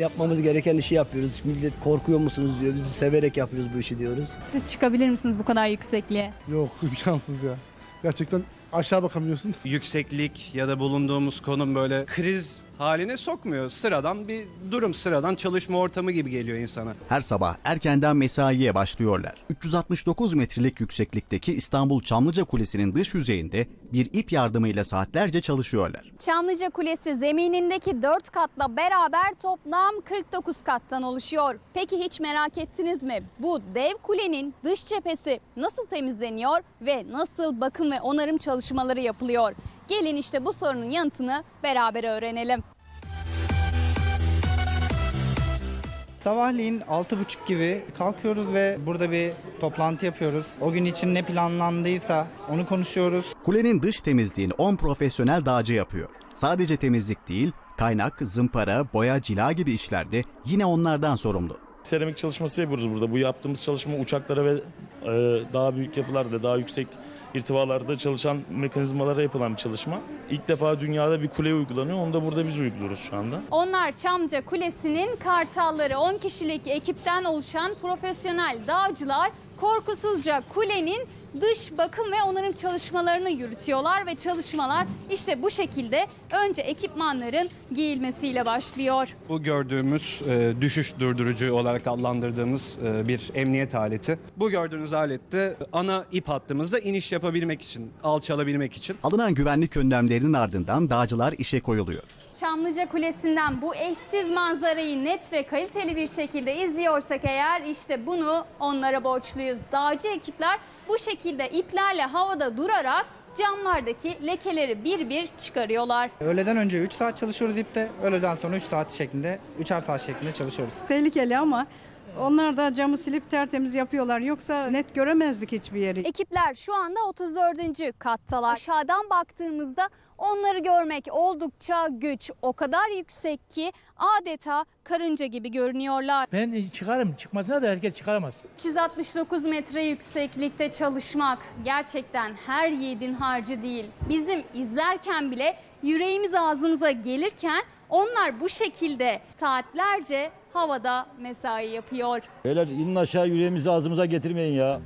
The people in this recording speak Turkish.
Yapmamız gereken işi yapıyoruz. Millet korkuyor musunuz diyor. Biz severek yapıyoruz bu işi diyoruz. Siz çıkabilir misiniz bu kadar yüksekliğe? Yok imkansız ya. Gerçekten aşağı bakamıyorsun. yükseklik ya da bulunduğumuz konum böyle kriz haline sokmuyor. Sıradan bir durum, sıradan çalışma ortamı gibi geliyor insana. Her sabah erkenden mesaiye başlıyorlar. 369 metrelik yükseklikteki İstanbul Çamlıca Kulesi'nin dış yüzeyinde bir ip yardımıyla saatlerce çalışıyorlar. Çamlıca Kulesi zeminindeki 4 katla beraber toplam 49 kattan oluşuyor. Peki hiç merak ettiniz mi? Bu dev kulenin dış cephesi nasıl temizleniyor ve nasıl bakım ve onarım çalışmaları yapılıyor? Gelin işte bu sorunun yanıtını beraber öğrenelim. Sabahleyin 6.30 gibi kalkıyoruz ve burada bir toplantı yapıyoruz. O gün için ne planlandıysa onu konuşuyoruz. Kulenin dış temizliğini 10 profesyonel dağcı yapıyor. Sadece temizlik değil, kaynak, zımpara, boya, cila gibi işlerde yine onlardan sorumlu. Seramik çalışması yapıyoruz burada. Bu yaptığımız çalışma uçaklara ve daha büyük yapılarda, daha yüksek irtifalarda çalışan mekanizmalara yapılan bir çalışma. İlk defa dünyada bir kule uygulanıyor. Onu da burada biz uyguluyoruz şu anda. Onlar Çamlıca Kulesi'nin kartalları 10 kişilik ekipten oluşan profesyonel dağcılar korkusuzca kulenin dış bakım ve onarım çalışmalarını yürütüyorlar ve çalışmalar işte bu şekilde önce ekipmanların giyilmesiyle başlıyor. Bu gördüğümüz e, düşüş durdurucu olarak adlandırdığımız e, bir emniyet aleti. Bu gördüğünüz alette ana ip hattımızda iniş yapabilmek için, alçalabilmek için. Alınan güvenlik önlemlerinin ardından dağcılar işe koyuluyor. Çamlıca Kulesi'nden bu eşsiz manzarayı net ve kaliteli bir şekilde izliyorsak eğer işte bunu onlara borçluyuz. Dağcı ekipler bu şekilde iplerle havada durarak camlardaki lekeleri bir bir çıkarıyorlar. Öğleden önce 3 saat çalışıyoruz ipte, öğleden sonra 3 saat şeklinde, 3'er saat şeklinde çalışıyoruz. tehlikeli ama onlar da camı silip tertemiz yapıyorlar. Yoksa net göremezdik hiçbir yeri. Ekipler şu anda 34. kattalar. Aşağıdan baktığımızda onları görmek oldukça güç. O kadar yüksek ki adeta karınca gibi görünüyorlar. Ben çıkarım. Çıkmasına da herkes çıkaramaz. 369 metre yükseklikte çalışmak gerçekten her yiğidin harcı değil. Bizim izlerken bile yüreğimiz ağzımıza gelirken onlar bu şekilde saatlerce havada mesai yapıyor. Beyler inin aşağı yüreğimizi ağzımıza getirmeyin ya.